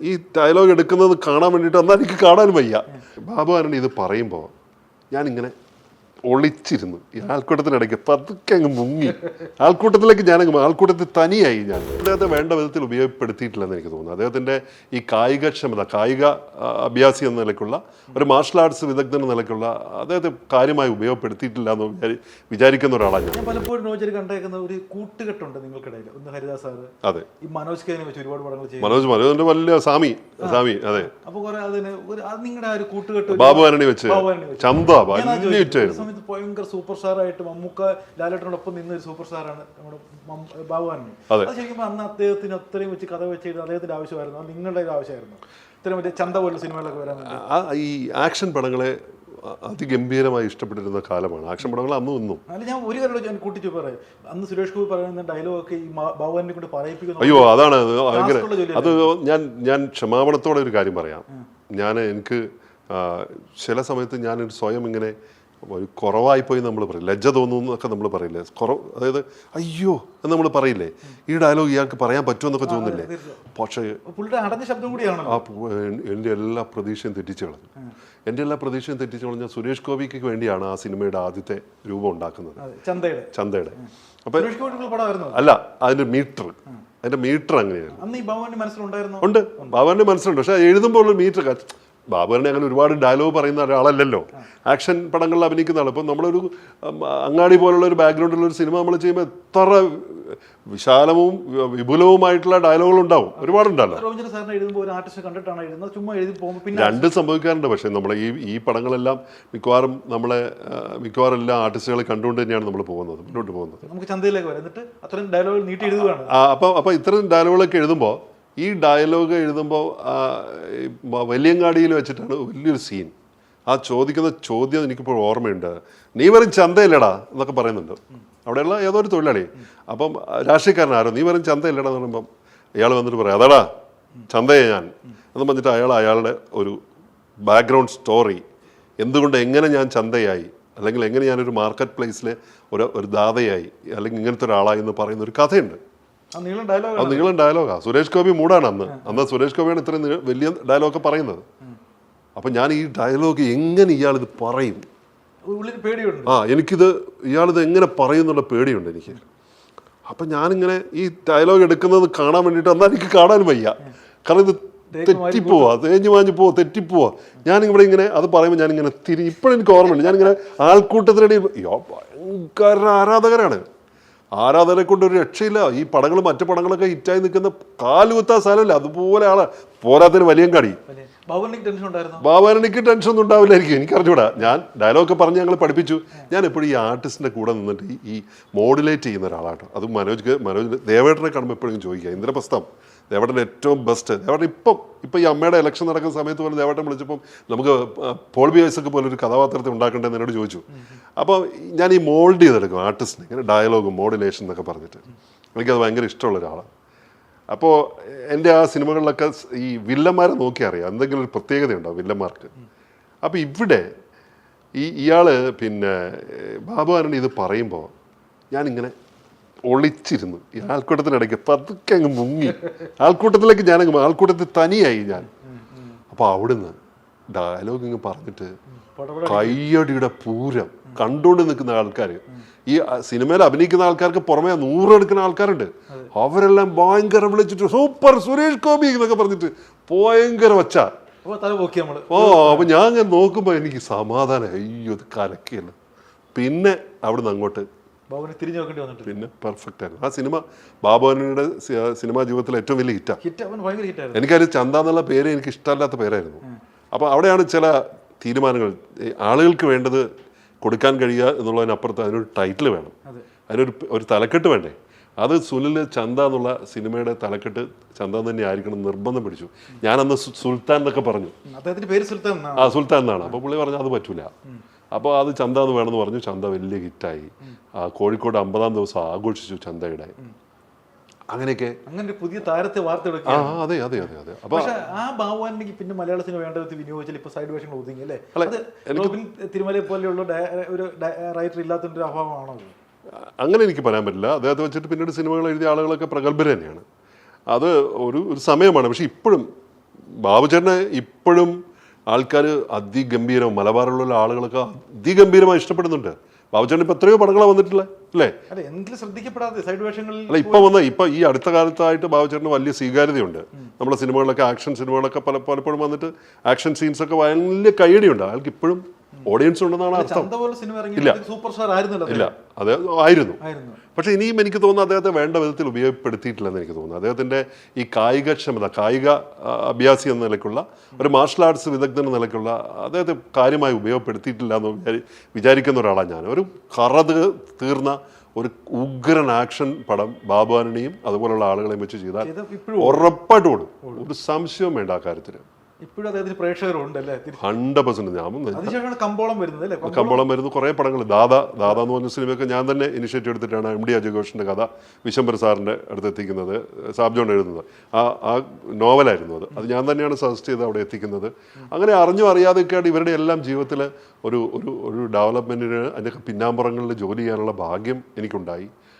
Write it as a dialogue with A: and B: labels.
A: ഈ ഡയലോഗ് എടുക്കുന്നത് കാണാൻ വേണ്ടിയിട്ട് എന്നാൽ എനിക്ക് കാണാൻ വയ്യ. ബാബു ആന്റണി ഇത് പറയുമ്പോൾ ഞാനിങ്ങനെ ഒളിച്ചിരുന്നു. ഈ ആൾക്കൂട്ടത്തിനിടയ്ക്ക് പതുക്കെ അങ്ങ് മുങ്ങി. ആൾക്കൂട്ടത്തിലേക്ക് ഞാനങ്ങ് ആൾക്കൂട്ടത്തിൽ തനിയായി ഞാൻ. അദ്ദേഹത്തെ വേണ്ട വിധത്തിൽ ഉപയോഗപ്പെടുത്തിയിട്ടില്ലെന്ന് എനിക്ക് തോന്നുന്നു. അദ്ദേഹത്തിന്റെ ഈ കായികക്ഷമത കായിക അഭ്യാസി എന്ന നിലയ്ക്കുള്ള ഒരു മാർഷൽ ആർട്സ് വിദഗ്ധൻ എന്ന നിലയ്ക്കുള്ള അദ്ദേഹത്തെ കാര്യമായി ഉപയോഗപ്പെടുത്തിയിട്ടില്ല എന്ന് വിചാരി- വിചാരിക്കുന്ന ഒരാളാണ് ഞാൻ.
B: പലപ്പോഴും കണ്ടേക്കുന്ന ഒരു കൂട്ടുകെട്ടുണ്ട് നിങ്ങൾക്കിടയിൽ. ഒന്ന് ഹരിദാസ് സാറ്.
A: അതെ.
B: ഈ മനോജ് കെ വെച്ച് ഒരുപാട് പടങ്ങൾ ചെയ്തു
A: മനോജ് മനോജിന്റെ വലിയ സാമി സാമി അതെ.
B: അപ്പൊ കുറെ അതിന് നിങ്ങളുടെ ആ ഒരു കൂട്ടുകെട്ട്
A: ബാബു ആന്റണി വെച്ച്. ചന്ത വലിയ ഹിറ്റായിരുന്നു
B: സമയത്ത് ഭയങ്കര സൂപ്പർ സ്റ്റാർ ആയിട്ട് മമ്മൂക്ക ലാലേട്ടനോടൊപ്പം നിന്ന ഒരു സൂപ്പർ സ്റ്റാറാണ് നമ്മുടെ ബാബുവാനും.
A: അത്.
B: ശരിക്കും അന്ന് അദ്ദേഹത്തിന് അത്രയും വെച്ച് കഥ വെച്ച് അദ്ദേഹത്തിന്റെ ആവശ്യമായിരുന്നു. നിങ്ങളുടെ ആവശ്യമായിരുന്നു. ഇത്രയും വലിയ ചന്ത പോലുള്ള സിനിമകളൊക്കെ വരാൻ
A: ഈ ആക്ഷൻ പടങ്ങളെ അതിഗംഭീരമായി ഇഷ്ടപ്പെട്ടിരുന്ന കാലമാണ്. ആക്ഷൻ പടങ്ങൾ അന്ന് ഇന്നും.
B: അല്ല ഞാൻ ഒരു കാര്യം ഞാൻ കൂട്ടിച്ചു പറയാം. അന്ന് സുരേഷ് ഗോപി പറയുന്ന ഡയലോഗ് ഒക്കെ ഈ ബാബുവാനെ കൊണ്ട് പറയിപ്പിക്കുന്നു.
A: അയ്യോ അതാണ് അത്. ഭയങ്കര അത് ഞാൻ ഞാൻ ക്ഷമാപണത്തോടെ ഒരു കാര്യം പറയാം. ഞാൻ എനിക്ക് ചില സമയത്ത് ഞാനൊരു സ്വയം ഇങ്ങനെ ഒരു കുറവായിപ്പോയി നമ്മൾ പറയും. ലജ്ജ തോന്നുന്നു എന്നൊക്കെ നമ്മൾ പറയില്ലേ? കുറവ് അതായത് അയ്യോ എന്ന് നമ്മൾ പറയില്ലേ? ഈ ഡയലോഗ് ഇയാൾക്ക് പറയാൻ പറ്റുമെന്നൊക്കെ തോന്നില്ലേ പക്ഷേ എന്റെ എല്ലാ പ്രതീക്ഷയും തെറ്റിച്ചു കളഞ്ഞു. എന്റെ എല്ലാ പ്രതീക്ഷയും തെറ്റിച്ചു കളഞ്ഞ സുരേഷ് ഗോപിക്ക് വേണ്ടിയാണ് ആ സിനിമയുടെ ആദ്യത്തെ രൂപം ഉണ്ടാക്കുന്നത്.
B: ചന്തയുടെ.
A: അപ്പം അല്ല അതിന്റെ മീറ്റർ. അതിന്റെ മീറ്റർ അങ്ങനെയായിരുന്നു. ഉണ്ട്. ഭവന്റെ മനസ്സിലുണ്ട്. പക്ഷേ എഴുതുമ്പോൾ മീറ്റർ ബാബുവിനെ അങ്ങനെ ഒരുപാട് ഡയലോഗ് പറയുന്ന ഒരാളല്ലല്ലോ. ആക്ഷൻ പടങ്ങളിൽ അഭിനയിക്കുന്ന ആൾ ഇപ്പം നമ്മളൊരു അങ്ങാടി പോലുള്ള ഒരു ബാക്ക്ഗ്രൗണ്ടിലുള്ള ഒരു സിനിമ നമ്മൾ ചെയ്യുമ്പോൾ എത്ര വിശാലവും വിപുലവുമായിട്ടുള്ള ഡയലോഗുകൾ ഉണ്ടാവും. ഒരുപാടുണ്ടല്ലോ. രണ്ടും സംഭവിക്കാറുണ്ട്. പക്ഷേ നമ്മളെ ഈ ഈ പടങ്ങളെല്ലാം മിക്കവാറും നമ്മളെ മിക്കവാറും എല്ലാ ആർട്ടിസ്റ്റുകളെ കണ്ടുകൊണ്ട് തന്നെയാണ് നമ്മൾ പോകുന്നത് മുന്നോട്ട് പോകുന്നത്.
B: നമുക്ക് ചന്തയിലേക്ക് വരാം. എന്നിട്ട് അത്രയും ഡയലോഗ് നീട്ടി എഴുതുകയാണ്.
A: അപ്പം അപ്പം ഇത്തരം ഡയലോഗുകളൊക്കെ എഴുതുമ്പോൾ ഈ ഡയലോഗ് എഴുതുമ്പോൾ വലിയങ്ങാടിയിൽ വെച്ചിട്ടാണ് വലിയൊരു സീൻ. ആ ചോദിക്കുന്ന ചോദ്യം എനിക്കിപ്പോൾ ഓർമ്മയുണ്ട്. നീ വെറും ചന്തയില്ലടാ എന്നൊക്കെ പറയുന്നുണ്ട്. അവിടെയുള്ള ഏതോ ഒരു തൊഴിലാളി. അപ്പം രാഷ്ട്രീയക്കാരനാരോ നീ വെറും ചന്തയില്ലടാ എന്ന് പറയുമ്പം ഇയാൾ വന്നിട്ട് പറയാം അതാടാ ചന്തയെ ഞാൻ എന്ന് പറഞ്ഞിട്ട് അയാൾ അയാളുടെ ഒരു ബാക്ക്ഗ്രൗണ്ട് സ്റ്റോറി എന്തുകൊണ്ട് എങ്ങനെ ഞാൻ ചന്തയായി? അല്ലെങ്കിൽ എങ്ങനെ ഞാനൊരു മാർക്കറ്റ് പ്ലേസിലെ ഒരു ഒരു ദാതയായി? അല്ലെങ്കിൽ ഇങ്ങനത്തെ ഒരാളായി എന്ന് പറയുന്ന ഒരു കഥയുണ്ട്. അത് നീളം ഡയലോഗാ സുരേഷ് ഗോപി മൂടാണ് അന്ന്. അന്ന് സുരേഷ് ഗോപിയാണ് ഇത്രയും വലിയ ഡയലോഗ് പറയുന്നത്. അപ്പം ഞാൻ ഈ ഡയലോഗ് എങ്ങനെ ഇയാൾ ഇത് പറയും ആ എനിക്കിത് ഇയാളിത് എങ്ങനെ പറയും എന്നുള്ള പേടിയുണ്ട് എനിക്ക്. അപ്പം ഞാനിങ്ങനെ ഈ ഡയലോഗ് എടുക്കുന്നത് കാണാൻ വേണ്ടിയിട്ട് എന്നാൽ എനിക്ക് കാണാൻ വയ്യ. കാരണം ഇത് തെറ്റിപ്പോവാ തേഞ്ഞു മാഞ്ഞു പോവാ തെറ്റിപ്പോവാ. ഞാനിവിടെ ഇങ്ങനെ അത് പറയുമ്പോൾ ഞാനിങ്ങനെ തിരി ഇപ്പോഴെനിക്ക് ഓർമ്മയില്ല ഞാനിങ്ങനെ ആൾക്കൂട്ടത്തിനിടയിൽ ഭയങ്കര ആരാധകരാണ്. ആരാധകരെ കൊണ്ട് ഒരു രക്ഷയില്ല. ഈ പടങ്ങൾ മറ്റു പടങ്ങളൊക്കെ ഹിറ്റായി നിൽക്കുന്ന കാലുകുത്താൻ സ്ഥലമില്ല. അതുപോലെ ആൾ പോരാത്തിന്
B: വലിയ കടി.
A: ബാബാരണിക്ക് ടെൻഷൻ ഒന്നും ഉണ്ടാവില്ലായിരിക്കും. എനിക്ക് അറിഞ്ഞൂടാ ഞാൻ ഡയലോഗ് പറഞ്ഞ് ഞങ്ങൾ പഠിപ്പിച്ചു. ഞാൻ എപ്പോഴും ഈ ആർട്ടിസ്റ്റിന്റെ കൂടെ നിന്നിട്ട് ഈ- ഈ മോഡുലേറ്റ് ചെയ്യുന്ന ഒരാളാട്ടോ. അത് മനോജ് മനോജ് ദേവേട്ടനെ കാണുമ്പോൾ എപ്പോഴും ചോദിക്കുക ഇന്ദ്രപ്രസ്ഥം ദേവേട്ടൻ ഏറ്റവും ബെസ്റ്റ്. ദേവട്ടൻ ഇപ്പം ഇപ്പം ഈ അമ്മയുടെ ഇലക്ഷൻ നടക്കുന്ന സമയത്ത് പോലും ദേവട്ടൻ വിളിച്ചപ്പം നമുക്ക് പോൾ ബി ഒക്കെ പോലെ ഒരു കഥാപാത്രത്തെ ഉണ്ടാക്കേണ്ടതെന്ന് എന്നോട് ചോദിച്ചു. അപ്പോൾ ഞാൻ ഈ മോൾഡ് ചെയ്തെടുക്കും ആർട്ടിസ്റ്റിനെ ഇങ്ങനെ ഡയലോഗ് മോഡുലേഷൻ എന്നൊക്കെ പറഞ്ഞിട്ട്. എനിക്കത് ഭയങ്കര ഇഷ്ടമുള്ള ഒരാളാണ്. അപ്പോൾ എന്റെ ആ സിനിമകളിലൊക്കെ ഈ വില്ലന്മാരെ നോക്കി അറിയാം. എന്തെങ്കിലും ഒരു പ്രത്യേകതയുണ്ടോ വില്ലന്മാർക്ക്? അപ്പോൾ ഇവിടെ ഈ ഇയാൾ പിന്നെ ബാബു ആന്റണി ഇത് പറയുമ്പോൾ ഞാനിങ്ങനെ ഒളിച്ചിരുന്നു. ഈ ആൾക്കൂട്ടത്തിനിടയ്ക്ക് പതുക്കെ അങ്ങ് മുങ്ങി. ആൾക്കൂട്ടത്തിലേക്ക് ഞാനങ്ങ് ആൾക്കൂട്ടത്തിൽ തനിയായി ഞാൻ. അപ്പോൾ അവിടുന്ന് ഡയലോഗ് ഇങ്ങ് പറഞ്ഞിട്ട് കയ്യടിയുടെ പൂരം കണ്ടുകൊണ്ട് നിൽക്കുന്ന ആൾക്കാർ ഈ സിനിമയിൽ അഭിനയിക്കുന്ന ആൾക്കാർക്ക് പുറമെ നൂറെടുക്കുന്ന ആൾക്കാരുണ്ട്. അവരെല്ലാം ഭയങ്കര വിളിച്ചിട്ട് സൂപ്പർ സുരേഷ് ഗോപി എന്നൊക്കെ പറഞ്ഞിട്ട് ഭയങ്കര വച്ച ഓ അപ്പൊ ഞാൻ അങ്ങനെ നോക്കുമ്പോൾ എനിക്ക് സമാധാനം. അയ്യോ ഇത് കലക്കിയല്ലോ പിന്നെ അവിടുന്ന് അങ്ങോട്ട്
B: തിരിഞ്ഞു നോക്കേണ്ടി വന്നിട്ട്
A: പിന്നെ പെർഫെക്റ്റ് ആയിരുന്നു. ആ സിനിമ ബാബുവിനുടെ സിനിമാ ജീവിതത്തിൽ ഏറ്റവും വലിയ ഹിറ്റാ
B: ഹിറ്റ് അവൻ ഭയങ്കര ഹിറ്റായിരുന്നു
A: എനിക്കത് ചന്ത എന്നുള്ള പേര് എനിക്ക് ഇഷ്ടമല്ലാത്ത പേരായിരുന്നു. അപ്പോൾ അവിടെയാണ് ചില തീരുമാനങ്ങൾ. ആളുകൾക്ക് വേണ്ടത് കൊടുക്കാൻ കഴിയുക എന്നുള്ളതിനപ്പുറത്ത് അതിനൊരു ടൈറ്റിൽ വേണം. അതിനൊരു ഒരു തലക്കെട്ട് വേണ്ടേ? അത് സുനിൽ ചന്ത എന്നുള്ള സിനിമയുടെ തലക്കെട്ട് ചന്ത തന്നെ ആയിരിക്കണം നിർബന്ധം പിടിച്ചു. ഞാനന്ന് അന്ന് സുൽത്താൻ എന്നൊക്കെ പറഞ്ഞു.
B: അദ്ദേഹത്തിന്റെ പേര് സുൽത്താൻ
A: ആ സുൽത്താൻ എന്നാണ്. അപ്പോൾ പുള്ളി പറഞ്ഞു അത് പറ്റൂല. അപ്പോൾ അത് ചന്ത എന്ന് വേണമെന്ന് പറഞ്ഞു. ചന്ത വലിയ ഹിറ്റായി. കോഴിക്കോട് അമ്പതാം ദിവസം ആഘോഷിച്ചു ചന്തയുടെ അങ്ങനെയൊക്കെ
B: അങ്ങനെ പുതിയ താരത്തെ വാർത്തെടുക്കുക
A: അതെ അതെ അതെ അതെ. അപ്പോൾ
B: ആ ബാബുവാനിക്ക് പിന്നെ മലയാള സിനിമ വേണ്ട വിധത്തിൽ വിനിയോഗിച്ചാൽ ഇപ്പൊ സൈഡ് വേഷങ്ങൾ ഒതുങ്ങി അല്ലേ? റോബിൻ തിരുമലയെ പോലെയുള്ള ഒരു റൈറ്റർ ഇല്ലാത്തതിന്റെ അഭാവമാണോ
A: അങ്ങനെ എനിക്ക് പറയാൻ പറ്റില്ല. അദ്ദേഹത്തെ വെച്ചിട്ട് പിന്നീട് സിനിമകൾ എഴുതിയ ആളുകളൊക്കെ പ്രഗത്ഭർ തന്നെയാണ്. അത് ഒരു ഒരു സമയമാണ്. പക്ഷെ ഇപ്പോഴും ബാബുചേട്ടനെ ഇപ്പോഴും ആൾക്കാർ അതിഗംഭീരം മലബാറിലുള്ള ആളുകളൊക്കെ അതിഗംഭീരമായി ഇഷ്ടപ്പെടുന്നുണ്ട്. ബാബുചേട്ടൻ ഇപ്പൊ എത്രയോ പടങ്ങളാണ് വന്നിട്ടുള്ളത് അല്ലേ?
B: ശ്രദ്ധിക്കപ്പെടാതെ സൈഡ് വേഷങ്ങളിൽ
A: അല്ല ഇപ്പൊ വന്ന ഇപ്പൊ ഈ അടുത്ത കാലത്തായിട്ട് ബാബുചേട്ടന് വലിയ സ്വീകാര്യതയുണ്ട്. നമ്മുടെ സിനിമകളിലൊക്കെ ആക്ഷൻ സിനിമകളൊക്കെ പല പലപ്പോഴും വന്നിട്ട് ആക്ഷൻ സീൻസ് ഒക്കെ വലിയ കൈയടിയുണ്ട് അയാൾക്ക് ഇപ്പോഴും ഓഡിയൻസ് ഉണ്ടെന്നാണ് അർത്ഥം.
B: ഇല്ല. സൂപ്പർ സ്റ്റാർ ആയിരുന്നില്ല
A: ഇല്ല. അതെ ആയിരുന്നു. പക്ഷെ ഇനിയും എനിക്ക് തോന്നുന്നു അദ്ദേഹത്തെ വേണ്ട വിധത്തിൽ ഉപയോഗപ്പെടുത്തിയിട്ടില്ലെന്ന് എനിക്ക് തോന്നുന്നു. അദ്ദേഹത്തിന്റെ ഈ കായികക്ഷമത കായിക അഭ്യാസി എന്ന നിലയ്ക്കുള്ള ഒരു മാർഷൽ ആർട്സ് വിദഗ്ധൻ എന്ന നിലയ്ക്കുള്ള അദ്ദേഹത്തെ കാര്യമായി ഉപയോഗപ്പെടുത്തിയിട്ടില്ല എന്ന് വിചാരി വിചാരിക്കുന്ന ഒരാളാണ് ഞാൻ. ഒരു കറത് തീർന്ന ഒരു ഉഗ്രൻ ആക്ഷൻ പടം ബാബുവാനിയും അതുപോലുള്ള ആളുകളെയും വെച്ച് ചെയ്താൽ
B: ഉറപ്പായിട്ട്
A: ഉറപ്പായിട്ടും ഓടും. ഒരു സംശയവും വേണ്ട ആ കാര്യത്തിൽ
B: ഇപ്പോഴും അദ്ദേഹത്തിന് പ്രേക്ഷകരുണ്ട് അല്ലേ? തിരിച്ച്
A: ഹൺഡ്രഡ് പെർസെന്റ് ഞാൻ
B: കമ്പോളം വരുന്നത് അല്ലേ? കമ്പോളം
A: വരുന്ന കുറേ പടങ്ങൾ. ദാദ ദാദ എന്ന് പറഞ്ഞ സിനിമയൊക്കെ ഞാൻ തന്നെ ഇനിഷ്യേറ്റീവ് എടുത്തിട്ടാണ് എം ഡി അജയഘോഷിന്റെ കഥ വിശംബർ സാറിന്റെ അടുത്ത് എത്തിക്കുന്നത് സാബ്ജോൺ എഴുതുന്നത്. ആ ആ നോവലായിരുന്നു അത്. അത് ഞാൻ തന്നെയാണ് സജസ്റ്റ് ചെയ്ത് അവിടെ എത്തിക്കുന്നത്. അങ്ങനെ അറിഞ്ഞോ അറിയാതെയൊക്കെയാണ് ഇവരുടെ എല്ലാം ജീവിതത്തിൽ ഒരു ഒരു ഒരു ഡെവലപ്മെന്റിന് അതിന്റെ പിന്നാമ്പുറങ്ങളിൽ ജോലി ചെയ്യാനുള്ള ഭാഗ്യം എനിക്കുണ്ടായി.